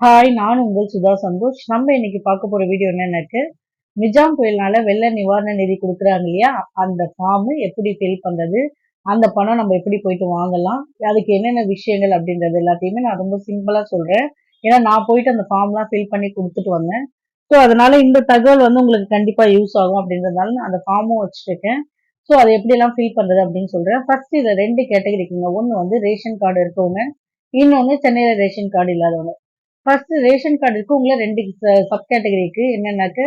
Hi நான் உங்கள் சுதா சந்தோஷ். நம்ம இன்னைக்கு பார்க்க போற வீடியோ என்னன்னு நிஜாம் புயல்னால வெள்ள நிவாரண நிதி கொடுக்குறாங்க இல்லையா? அந்த ஃபார்ம் எப்படி ஃபில் பண்றது? அந்த பணம் நம்ம எப்படி போயிட்டு வாங்கலாம்? அதுக்கு என்னென்ன விஷயங்கள் அப்படின்றது எல்லாத்தையுமே நான் ரொம்ப சிம்பிளா சொல்றேன். ஏன்னா நான் போயிட்டு அந்த ஃபார்ம்லாம் ஃபில் பண்ணி கொடுத்துட்டு வந்தேன். ஸோ அதனால இந்த தகவல் வந்து உங்களுக்கு கண்டிப்பா யூஸ் ஆகும் அப்படின்றதுனால நான் அந்த ஃபார்மும் வச்சுருக்கேன். ஸோ அதை எப்படியெல்லாம் ஃபில் பண்றது அப்படின்னு சொல்றேன். ஃபர்ஸ்ட் இதை ரெண்டு கேட்டகரிக்குங்க ஒன்று வந்து ரேஷன் கார்டு இருக்கவங்க. இன்னொன்று சென்னையில ரேஷன் கார்டு இல்லாதவங்க. ஃபர்ஸ்ட் ரேஷன் கார்டு இருக்கு. உங்களை ரெண்டு சப் கேட்டகரிக்கு என்னன்னாக்க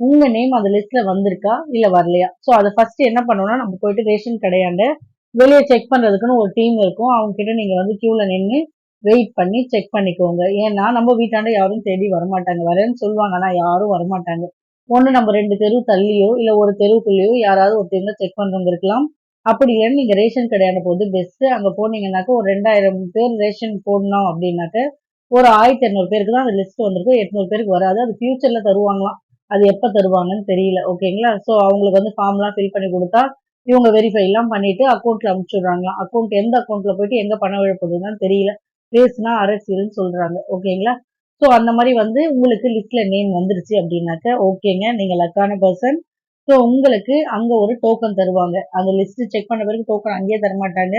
உங்க நேம் அந்த லிஸ்ட்ல வந்திருக்கா? இல்ல வரலையா? ஸோ அதை ஃபர்ஸ்ட் என்ன பண்ணணும்னா நம்ம போயிட்டு ரேஷன் கடையாண்டு வெளியே செக் பண்றதுக்குன்னு ஒரு டீம் இருக்கும். அவங்க கிட்ட நீங்க வந்து கியூல நின்று வெயிட் பண்ணி செக் பண்ணிக்கோங்க. ஏன்னா நம்ம வீட்டாண்ட யாரும் தேடி வரமாட்டாங்க. வரேன்னு சொல்லுவாங்க ஆனா யாரும் வரமாட்டாங்க. ஒன்று நம்ம ரெண்டு தெரு தள்ளியோ இல்லை ஒரு தெருவுக்குள்ளேயோ யாராவது ஒருத்தவங்க செக் பண்ணுறவங்க இருக்கலாம். அப்படி இல்லைன்னு நீங்கள் ரேஷன் கடையான போது பெஸ்ட்டு அங்கே போனீங்கன்னாக்க ஒரு ரெண்டாயிரம் பேர் ரேஷன் போடணும் அப்படின்னாக்க ஒரு ஆயிரத்தி இரநூறு பேருக்கு தான் அந்த லிஸ்ட் வந்திருக்கும். எட்நூறு பேருக்கு வராது. அது ஃபியூச்சர்ல தருவாங்களாம். அது எப்போ தருவாங்கன்னு தெரியல. ஓகேங்களா ஸோ அவங்களுக்கு வந்து ஃபார்ம்லாம் ஃபில் பண்ணி கொடுத்தா இவங்க வெரிஃபை எல்லாம் பண்ணிட்டு அக்கௌண்ட்ல அனுப்பிச்சுடுறாங்களாம் அக்கௌண்ட் எந்த அக்கௌண்ட்ல போயிட்டு எங்க பணம் விழப்போகுதுன்னு தெரியல. பேசுனா அரசியல்னு சொல்றாங்க. ஓகேங்களா ஸோ அந்த மாதிரி வந்து உங்களுக்கு லிஸ்ட்ல நேம் வந்துருச்சு அப்படின்னாக்க ஓகேங்க நீங்க லக்கான பர்சன் ஸோ உங்களுக்கு அங்க ஒரு டோக்கன் தருவாங்க. அந்த லிஸ்ட் செக் பண்ண பிறகு டோக்கன் அங்கேயே தரமாட்டாங்க.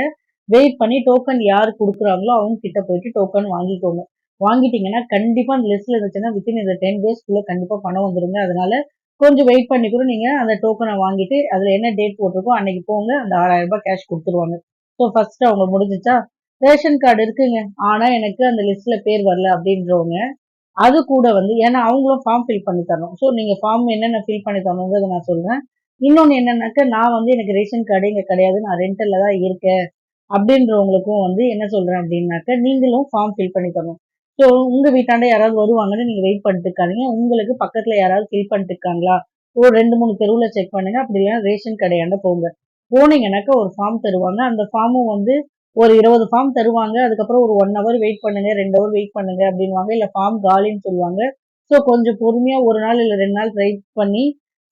வெயிட் பண்ணி டோக்கன் யார் கொடுக்குறாங்களோ அவங்க கிட்ட போயிட்டு டோக்கன் வாங்கிக்கோங்க. வாங்கிட்டீங்கன்னா கண்டிப்பா அந்த லிஸ்ட்ல இருந்துச்சுன்னா வித்தின் இந்த டென் டேஸ்க்குள்ள கண்டிப்பா பணம் வந்துருங்க. அதனால கொஞ்சம் வெயிட் பண்ணி கூட நீங்க அந்த டோக்கனை வாங்கிட்டு அதுல என்ன டேட் போட்டிருக்கோ அன்னைக்கு போங்க. அந்த ஆறாயிரம் ரூபாய் கேஷ் கொடுத்துருவாங்க. ஸோ ஃபர்ஸ்ட் அவங்க முடிஞ்சிச்சா ரேஷன் கார்டு இருக்குங்க. ஆனா எனக்கு அந்த லிஸ்ட்ல பேர் வரல அப்படின்றவங்க அது கூட வந்து ஏன்னா அவங்களும் ஃபார்ம் ஃபில் பண்ணி தரணும். ஸோ நீங்க ஃபார்ம் என்னென்ன ஃபில் பண்ணி தரணுங்கிறத நான் சொல்றேன். இன்னொன்று என்னன்னாக்க நான் வந்து எனக்கு ரேஷன் கார்டு இங்கே கிடையாது. நான் ரெண்டல்ல தான் இருக்கேன். அப்படின்றவங்களுக்கும் வந்து என்ன சொல்கிறேன் அப்படின்னாக்க நீங்களும் ஃபார்ம் ஃபில் பண்ணி தரணும். ஸோ உங்க வீட்டாண்ட யாராவது வருவாங்கன்னு நீங்க வெயிட் பண்ணிட்டு இருக்காதீங்க. உங்களுக்கு பக்கத்துல யாராவது ஃபில் பண்ணிட்டு இருக்காங்களா? ஒரு ரெண்டு மூணு தெருவில் செக் பண்ணுங்க. அப்படி இல்லைன்னா ரேஷன் கடையாண்ட போங்க. போனீங்கன்னாக்கா ஒரு ஃபார்ம் தருவாங்க. அந்த ஃபார்மும் வந்து ஒரு இருபது ஃபார்ம் தருவாங்க. அதுக்கப்புறம் ஒரு ஒன் ஹவர் வெயிட் பண்ணுங்க ரெண்டு ஹவர் வெயிட் பண்ணுங்க அப்படின்வாங்க இல்லை ஃபார்ம் காலின்னு சொல்லுவாங்க. ஸோ கொஞ்சம் பொறுமையா ஒரு நாள் இல்லை ரெண்டு நாள் ட்ரை பண்ணி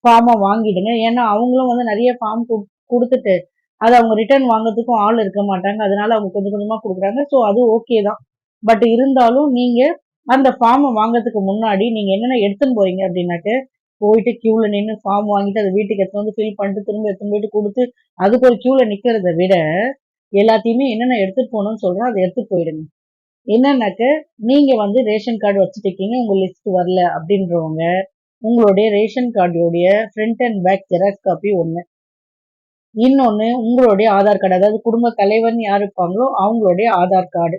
ஃபார்மை வாங்கிடுங்க. ஏன்னா அவங்களும் வந்து நிறைய ஃபார்ம் கொடுத்துட்டு அதை அவங்க ரிட்டர்ன் வாங்குறதுக்கும் ஆள் இருக்க மாட்டாங்க. அதனால அவங்க கொஞ்சம் கொஞ்சமாக கொடுக்குறாங்க. ஸோ அது ஓகே தான். பட் இருந்தாலும் நீங்க அந்த ஃபார்மை வாங்குறதுக்கு முன்னாடி நீங்க என்னென்ன எடுத்துன்னு போறீங்க அப்படின்னாட்டு போயிட்டு கியூல நின்று ஃபார்ம் வாங்கிட்டு அதை வீட்டுக்கு எடுத்து வந்து ஃபில் பண்ணிட்டு திரும்ப எடுத்துன்னு போயிட்டு கொடுத்து அதுக்கு ஒரு கியூல நிக்கிறத விட எல்லாத்தையுமே என்னென்ன எடுத்துட்டு போகணும்னு சொல்றோம் அதை எடுத்துட்டு போயிடுங்க. என்னன்னாக்க நீங்க வந்து ரேஷன் கார்டு வச்சுட்டு உங்க லிஸ்ட் வரல அப்படின்றவங்க உங்களுடைய ration கார்டுடைய front and back Xerox copy ஒன்று இன்னொன்று உங்களுடைய ஆதார் கார்டு அதாவது குடும்ப தலைவர்னு யார் இருப்பாங்களோ அவங்களுடைய ஆதார் கார்டு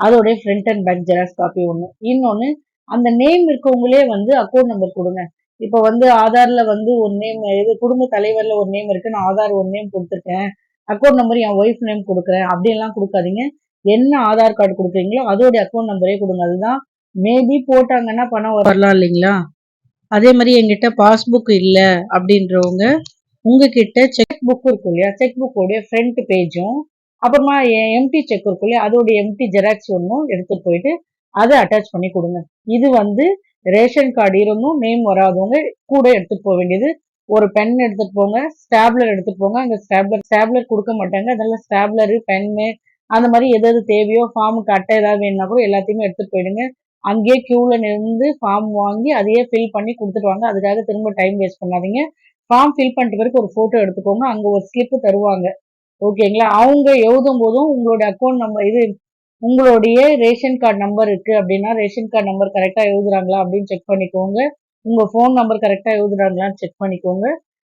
அதோடைய front and back Xerox copy ஒன்று இன்னொன்று அந்த நேம் இருக்கவங்களே வந்து அக்கௌண்ட் நம்பர் கொடுங்க. இப்போ வந்து ஆதார்ல வந்து ஒரு நேம் இது குடும்ப தலைவர்ல ஒரு நேம் இருக்கு நான் ஆதார் ஒரு நேம் கொடுத்துருக்கேன். அக்கௌண்ட் நம்பர் என் ஒய்ஃப் நேம் கொடுக்குறேன். அப்படின்லாம் கொடுக்காதீங்க. என்ன ஆதார் கார்டு கொடுக்குறீங்களோ அதோடைய அக்கௌண்ட் நம்பரே கொடுங்க. அதுதான் மேபி போட்டாங்கன்னா பணம் வரலாம் இல்லைங்களா? அதே மாதிரி எங்கிட்ட பாஸ்புக் இல்லை அப்படின்றவங்க உங்ககிட்ட செக் புக் இருக்கும் இல்லையா? செக் புக்கோடைய ஃப்ரண்ட் பேஜும் அப்புறமா எம்டி செக் இருக்கும் இல்லையா எம்டி ஜெராக்ஸ் ஒன்றும் எடுத்துட்டு போயிட்டு அதை அட்டாச் பண்ணி கொடுங்க. இது வந்து ரேஷன் கார்டு இருந்தும் நேம் வராதவங்க கூட எடுத்துட்டு போக வேண்டியது. ஒரு பென் எடுத்துட்டு போங்க ஸ்டாப்லர் எடுத்துட்டு போங்க. அங்கே ஸ்டாப்லர் ஸ்டாப்லர் கொடுக்க மாட்டாங்க. அதனால ஸ்டாப்லரு பென்னு அந்த மாதிரி எது எது தேவையோ ஃபார்முக்கு அட்டை ஏதாவது வேணும்னா கூட எல்லாத்தையுமே எடுத்துட்டு போயிடுங்க. அங்கேயே கியூல நின்று ஃபார்ம் வாங்கி அதையே ஃபில் பண்ணி கொடுத்துட்டு வாங்க. அதுக்காக திரும்ப டைம் வேஸ்ட் பண்ணாதீங்க. ஃபார்ம் ஃபில் பண்ணிட்டு பிறகு ஒரு ஃபோட்டோ எடுத்துக்கோங்க. அங்கே ஒரு ஸ்லிப்பு தருவாங்க. ஓகேங்களா? அவங்க எழுதும் போதும் உங்களுடைய அக்கௌண்ட் நம்பர் இது உங்களுடைய ரேஷன் கார்டு நம்பர் இருக்கு அப்படின்னா ரேஷன் கார்டு நம்பர் கரெக்டாக எழுதுறாங்களா அப்படின்னு செக் பண்ணிக்கோங்க. உங்க ஃபோன் நம்பர் கரெக்டாக எழுதுறாங்களான்னு செக் பண்ணிக்கோங்க.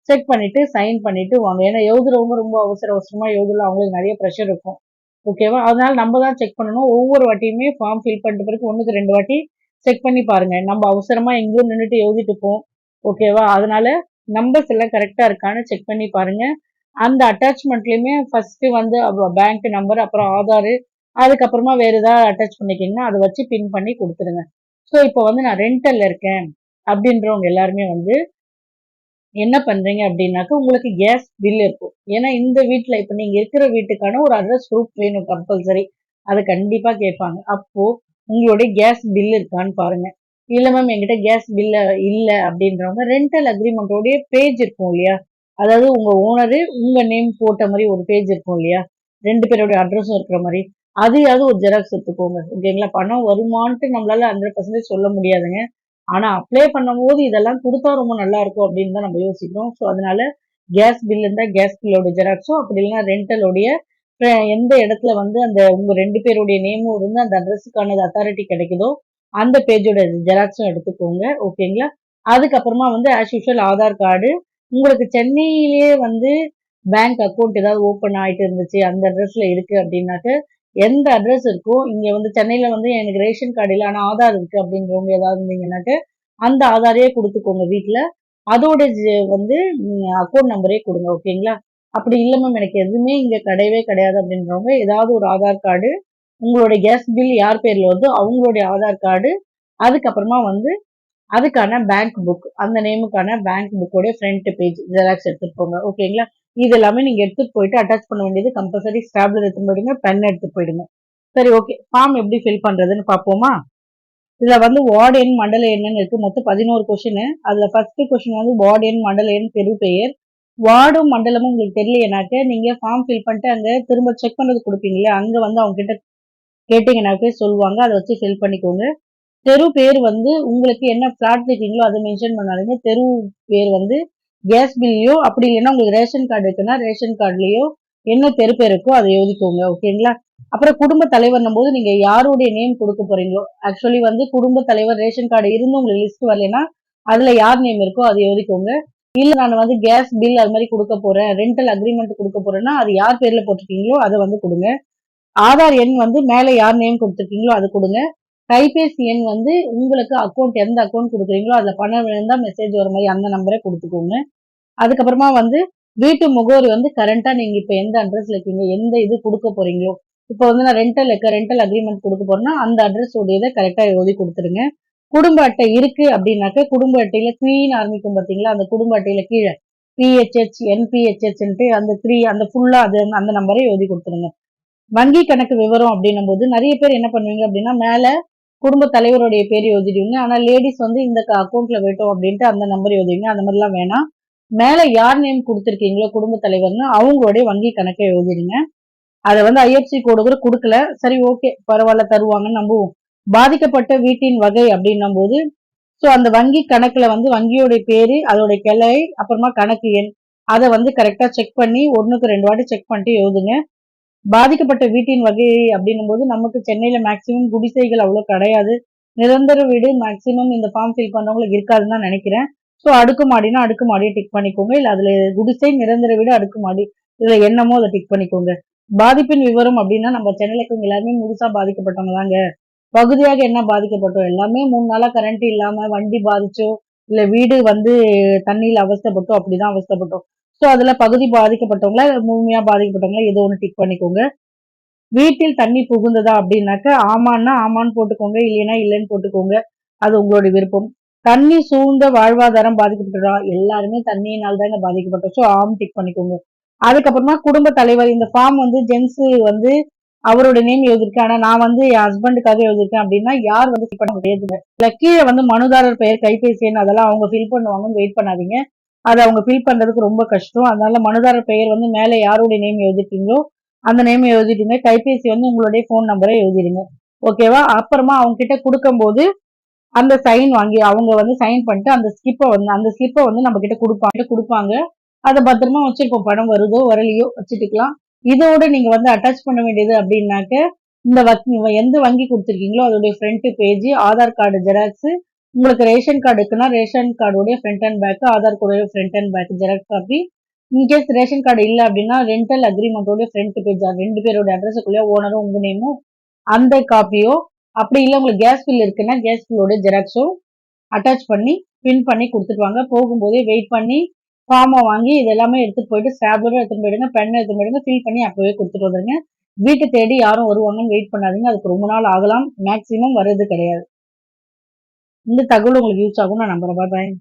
செக் பண்ணிட்டு சைன் பண்ணிட்டு வாங்க. ஏன்னா எழுதுறவங்க ரொம்ப அவசர அவசரமா எழுதலாம் அவங்களுக்கு நிறைய ப்ரெஷர் இருக்கும். ஓகேவா அதனால நம்ம தான் செக் பண்ணணும். ஒவ்வொரு வாட்டியுமே ஃபார்ம் ஃபில் பண்ணிட்ட பிறகு ஒன்றுக்கு ரெண்டு வாட்டி செக் பண்ணி பாருங்க. நம்ம அவசரமா எங்கேயும் நின்றுட்டு எழுதிட்டு போவோம் ஓகேவா அதனால நம்பர்ஸ் எல்லாம் கரெக்டாக இருக்கான்னு செக் பண்ணி பாருங்க. அந்த அட்டாச்மெண்ட்லயுமே ஃபர்ஸ்ட் வந்து பேங்க் நம்பர் அப்புறம் ஆதார் அதுக்கப்புறமா வேற ஏதாவது அட்டாச் பண்ணிக்கிங்கன்னா அதை வச்சு பின் பண்ணி கொடுத்துருங்க ஸோ இப்போ வந்து நான் ரெண்டல்ல இருக்கேன் அப்படின்றவங்க எல்லாருமே வந்து என்ன பண்றீங்க அப்படின்னாக்க உங்களுக்கு கேஸ் பில் இருக்கும். ஏன்னா இந்த வீட்டில் இப்போ நீங்க இருக்கிற வீட்டுக்கான ஒரு அட்ரஸ் ப்ரூஃப் வேணும் கம்பல்சரி அதை கண்டிப்பா கேட்பாங்க. அப்போ உங்களுடைய கேஸ் பில் இருக்கான்னு பாருங்க. இல்லை மேம் என்கிட்ட கேஸ் பில்ல இல்லை அப்படின்றவங்க ரெண்டல் அக்ரிமெண்டோடைய பேஜ் இருக்கும் இல்லையா? அதாவது உங்கள் ஓனரு உங்கள் நேம் போட்ட மாதிரி ஒரு பேஜ் இருக்கும் இல்லையா? ரெண்டு பேரோட அட்ரஸும் இருக்கிற மாதிரி. அதையாவது ஒரு ஜெராக்ஸ் எடுத்துக்கோங்க. ஓகேங்களா பணம் வருமான்ட்டு நம்மளால ஹண்ட்ரட் பர்சன்டேஜ் சொல்ல முடியாதுங்க. ஆனால் அப்ளை பண்ணும்போது இதெல்லாம் கொடுத்தா ரொம்ப நல்லா இருக்கும் அப்படின்னு தான் நம்ம யோசிக்கிறோம். ஸோ அதனால கேஸ் பில் இருந்தால் கேஸ் பில்லோட ஜெராக்ஸும் அப்படி இல்லைன்னா ரெண்டலோடைய எந்த இடத்துல வந்து அந்த உங்கள் ரெண்டு பேருடைய நேமும் இருந்து அந்த அட்ரஸுக்கான அத்தாரிட்டி கிடைக்குதோ அந்த பேஜோட ஜெராக்ஸும் எடுத்துக்கோங்க. ஓகேங்களா அதுக்கப்புறமா வந்து ஆஸ் யூஷுவல் ஆதார் கார்டு உங்களுக்கு சென்னையிலேயே வந்து பேங்க் அக்கௌண்ட் ஏதாவது ஓப்பன் ஆகிட்டு இருந்துச்சு அந்த அட்ரஸில் இருக்குது அப்படின்னாக்க எந்த அட்ரஸ் இருக்கோ இங்கே வந்து சென்னையில் வந்து எனக்கு ரேஷன் கார்டு இல்லை ஆனால் ஆதார் இருக்குது அப்படின்றவங்க ஏதாவது இருந்தீங்கன்னாக்க அந்த ஆதாரையே கொடுத்துக்கோங்க வீட்டில் அதோட வந்து அக்கௌண்ட் நம்பரே கொடுங்க ஓகேங்களா? அப்படி இல்லை மேம் எனக்கு எதுவுமே இங்கே கிடையவே கிடையாது அப்படின்றவங்க ஏதாவது ஒரு ஆதார் கார்டு உங்களுடைய கேஸ் பில் யார் பேரில் வருதோ அவங்களுடைய ஆதார் கார்டு அதுக்கப்புறமா வந்து அதுக்கான பேங்க் புக் அந்த நேமுக்கான பேங்க் புக்கோடைய ஃப்ரண்ட் பேஜ் ஜெராக்ஸ் எடுத்துட்டு போங்க ஓகேங்களா இது எல்லாமே நீங்க எடுத்துட்டு போயிட்டு அட்டாச் பண்ண வேண்டியது கம்பல்சரி ஸ்டாப்லர் எடுத்து போயிடுங்க பென் எடுத்து போயிடுங்க. சரி ஓகே ஃபார்ம் எப்படி ஃபில் பண்றதுன்னு பார்ப்போமா? இதுல வந்து வார்டு எண் மண்டல எண்ணுன்னு இருக்கு. மொத்தம் பதினோரு கொஸ்டின் அதுல ஃபர்ஸ்ட் கொஸ்டின் வந்து வார்டு எண் மண்டல எண் தெரு பெயர். வார்டும் மண்டலமும் உங்களுக்கு தெரியலையனாக்க நீங்க ஃபார்ம் ஃபில் பண்ணிட்டு அங்க திரும்ப செக் பண்றது கொடுப்பீங்களே அங்க வந்து அவங்க கிட்ட கேட்டீங்கன்னாக்கே சொல்லுவாங்க. அதை வச்சு ஃபில் பண்ணிக்கோங்க. தெரு பேர் வந்து உங்களுக்கு என்ன ஃப்ளாட் இருக்கீங்களோ அதை மென்ஷன் பண்ணாலுமே தெரு பேர் வந்து கேஸ் பில்லையோ அப்படி இல்லைன்னா உங்களுக்கு ரேஷன் கார்டு இருக்குன்னா ரேஷன் கார்டுலேயோ என்ன தெரு பேர் இருக்கோ அதை எழுதிக்கோங்க ஓகேங்களா அப்புறம் குடும்ப தலைவர்னும் போது நீங்க யாருடைய நேம் கொடுக்க போறீங்களோ? ஆக்சுவலி வந்து குடும்ப தலைவர் ரேஷன் கார்டு இருந்து உங்களுக்கு லிஸ்ட் வரலன்னா அதுல யார் நேம் இருக்கோ அதை எழுதிக்கோங்க. இல்ல நான் வந்து கேஸ் பில் அது மாதிரி கொடுக்க போறேன் ரெண்டல் அக்ரிமெண்ட் கொடுக்க போறேன்னா அது யார் பேர்ல போட்டிருக்கீங்களோ அதை வந்து கொடுங்க. ஆதார் எண் வந்து மேல யார் நேம் கொடுத்துருக்கீங்களோ அது கொடுங்க. கைபேசி எண் வந்து உங்களுக்கு அக்கௌண்ட் எந்த அக்கௌண்ட் கொடுக்குறீங்களோ அதில் பணம் இருந்தால் மெசேஜ் வர மாதிரி அந்த நம்பரே கொடுத்துக்கோங்க. அதுக்கப்புறமா வந்து வீட்டு முகவரி வந்து கரண்ட்டாக நீங்கள் இப்போ எந்த அட்ரஸில் இருக்கீங்க எந்த இது கொடுக்க போகிறீங்களோ இப்போ வந்து நான் ரெண்டல் இருக்க ரெண்டல் அக்ரிமெண்ட் கொடுக்க போறேன்னா அந்த அட்ரஸ் உடையதை கரெக்டாக எழுதி கொடுத்துருங்க குடும்ப அட்டை இருக்கு அப்படின்னாக்க குடும்ப அட்டையில த்ரீன்னு ஆரம்பிக்கும் பார்த்தீங்களா அந்த குடும்ப அட்டையில கீழே பிஹெச்ஹெச் என்பிஹெச்ஹெச்ன்ட்டு அந்த த்ரீ அந்த ஃபுல்லாக அது அந்த நம்பரை எழுதி கொடுத்துருங்க வங்கி கணக்கு விவரம் அப்படின்னும் போது நிறைய பேர் என்ன பண்ணுவீங்க அப்படின்னா மேலே குடும்ப தலைவருடைய பேர் எழுதிடுவீங்க. ஆனா லேடிஸ் வந்து இந்த அக்கௌண்ட்ல போயிட்டோம் அப்படின்ட்டு அந்த நம்பர் எழுதுவீங்க அந்த மாதிரிலாம் வேணாம். மேல யார் நேம் கொடுத்துருக்கீங்களோ குடும்ப தலைவர்னு அவங்களுடைய வங்கி கணக்கை எழுதிடுங்க. அதை வந்து ஐஎஃப்சி கோடு கூட கொடுக்கல. சரி ஓகே பரவாயில்ல தருவாங்கன்னு நம்புவோம். பாதிக்கப்பட்ட வீட்டின் வகை அப்படின்னும் போது ஸோ அந்த வங்கி கணக்குல வந்து வங்கியோடைய பேரு அதோட கிளை அப்புறமா கணக்கு எண் அதை வந்து கரெக்டா செக் பண்ணி ஒன்றுக்கு ரெண்டு வாட்டி செக் பண்ணிட்டு எழுதுங்க. பாதிக்கப்பட்ட வீட்டின் வகை அப்படின்னும் போது நமக்கு சென்னையில மேக்சிமம் குடிசைகள் அவ்வளோ கிடையாது. நிரந்தர வீடு மேக்சிமம் இந்த ஃபார்ம் ஃபில் பண்றவங்களுக்கு இருக்காதுன்னு தான் நினைக்கிறேன். ஸோ அடுக்குமாடினா அடுக்குமாடியை டிக் பண்ணிக்கோங்க. இல்லை அதுல குடிசை நிரந்தர வீடு அடுக்குமாடி இதுல என்னமோ அதை டிக் பண்ணிக்கோங்க. பாதிப்பின் விவரம் அப்படின்னா நம்ம சென்னையில இருக்கவங்க எல்லாருமே முழுசா பாதிக்கப்பட்டவங்க தாங்க. பகுதியாக என்ன பாதிக்கப்பட்டோம்? எல்லாமே மூணு நாளா கரண்ட் இல்லாம வண்டி பாதிச்சோ இல்ல வீடு வந்து தண்ணியில அவஸ்தப்பட்டோ அப்படிதான் அவஸ்தப்பட்டோம். ஸோ அதில் பகுதி பாதிக்கப்பட்டவங்கள முழுமையாக பாதிக்கப்பட்டவங்கள ஏதோ ஒன்று டிக் பண்ணிக்கோங்க. வீட்டில் தண்ணி புகுந்ததா அப்படின்னாக்க ஆமான்னா ஆமான்னு போட்டுக்கோங்க இல்லைன்னா இல்லைன்னு போட்டுக்கோங்க. அது உங்களுடைய விருப்பம். தண்ணி சூழ்ந்த வாழ்வாதாரம் பாதிக்கப்பட்டதா? எல்லாருமே தண்ணியினால் தாங்க பாதிக்கப்பட்டோம். ஸோ ஆம் டிக் பண்ணிக்கோங்க. அதுக்கப்புறமா குடும்ப தலைவர் இந்த ஃபார்ம் வந்து ஜென்ஸ் வந்து அவரோட நேம் எழுதிருக்கேன் ஆனா நான் வந்து என் ஹஸ்பண்டுக்காக எழுதிருக்கேன் அப்படின்னா யார் வந்து ஃபில் பண்ண முடியாது. கீழே வந்து மனுதாரர் பெயர் கைபேசி எண் அதெல்லாம் அவங்க ஃபில் பண்ணுவாங்கன்னு வெயிட் பண்ணாதீங்க. அதை அவங்க ஃபில் பண்ணுறதுக்கு ரொம்ப கஷ்டம். அதனால மனுதாரர் பெயர் வந்து மேலே யாருடைய நேம் எழுதிட்டீங்களோ அந்த நேம் எழுதிட்டுங்க கைபேசி வந்து உங்களுடைய ஃபோன் நம்பரை எழுதிடுங்க. ஓகேவா அப்புறமா அவங்க கிட்ட கொடுக்கும்போது அந்த சைன் வாங்கி அவங்க வந்து சைன் பண்ணிட்டு அந்த ஸ்லிப்பை வந்து அந்த ஸ்லிப்பை வந்து நம்ம கிட்ட கொடுப்பாங்க. கொடுப்பாங்க. அதை பத்திரமா வச்சிருப்போம் படம் வருதோ வரலையோ வச்சுட்டுக்கலாம். இதோட நீங்க வந்து அட்டாச் பண்ண வேண்டியது அப்படின்னாக்க இந்த எந்த வங்கி கொடுத்துருக்கீங்களோ அதோடைய front page Aadhaar card Xerox உங்களுக்கு ரேஷன் கார்டு இருக்குன்னா ration கார்டுடைய front and back Aadhaar card front and back Xerox copy in case ration card இல்லை அப்படின்னா ரெண்டல் அக்ரிமெண்டோட ஃப்ரண்ட் பேஜ் ரெண்டு பேரோட அட்ரஸுக்குள்ளேயோ ஓனரும் உங்கள் நேமும் அந்த காப்பியோ அப்படி இல்லை உங்களுக்கு கேஸ் பில் இருக்குன்னா கேஸ் பில்லோட ஜெராக்ஸோ அட்டாச் பண்ணி பின் பண்ணி கொடுத்துட்டு வாங்க போகும்போதே வெயிட் பண்ணி ஃபார்மை வாங்கி இதெல்லாமே எடுத்துகிட்டு எடுத்துட்டு போயிட்டு ஸ்டாப்லரும் எடுத்துகிட்டு போயிடுங்க பெண்ணை எடுத்துகிட்டு போயிடுங்க ஃபில் பண்ணி அப்போவே கொடுத்துட்டு வந்துடுங்க வீட்டை தேடி யாரும் வருவாங்கன்னு வெயிட் பண்ணாதீங்க. அதுக்கு ரொம்ப நாள் ஆகலாம். மேக்ஸிமம் வர்றது கிடையாது. இந்த தகவல் உங்களுக்கு யூஸ் ஆகும் நான் நம்புறேன். பாய்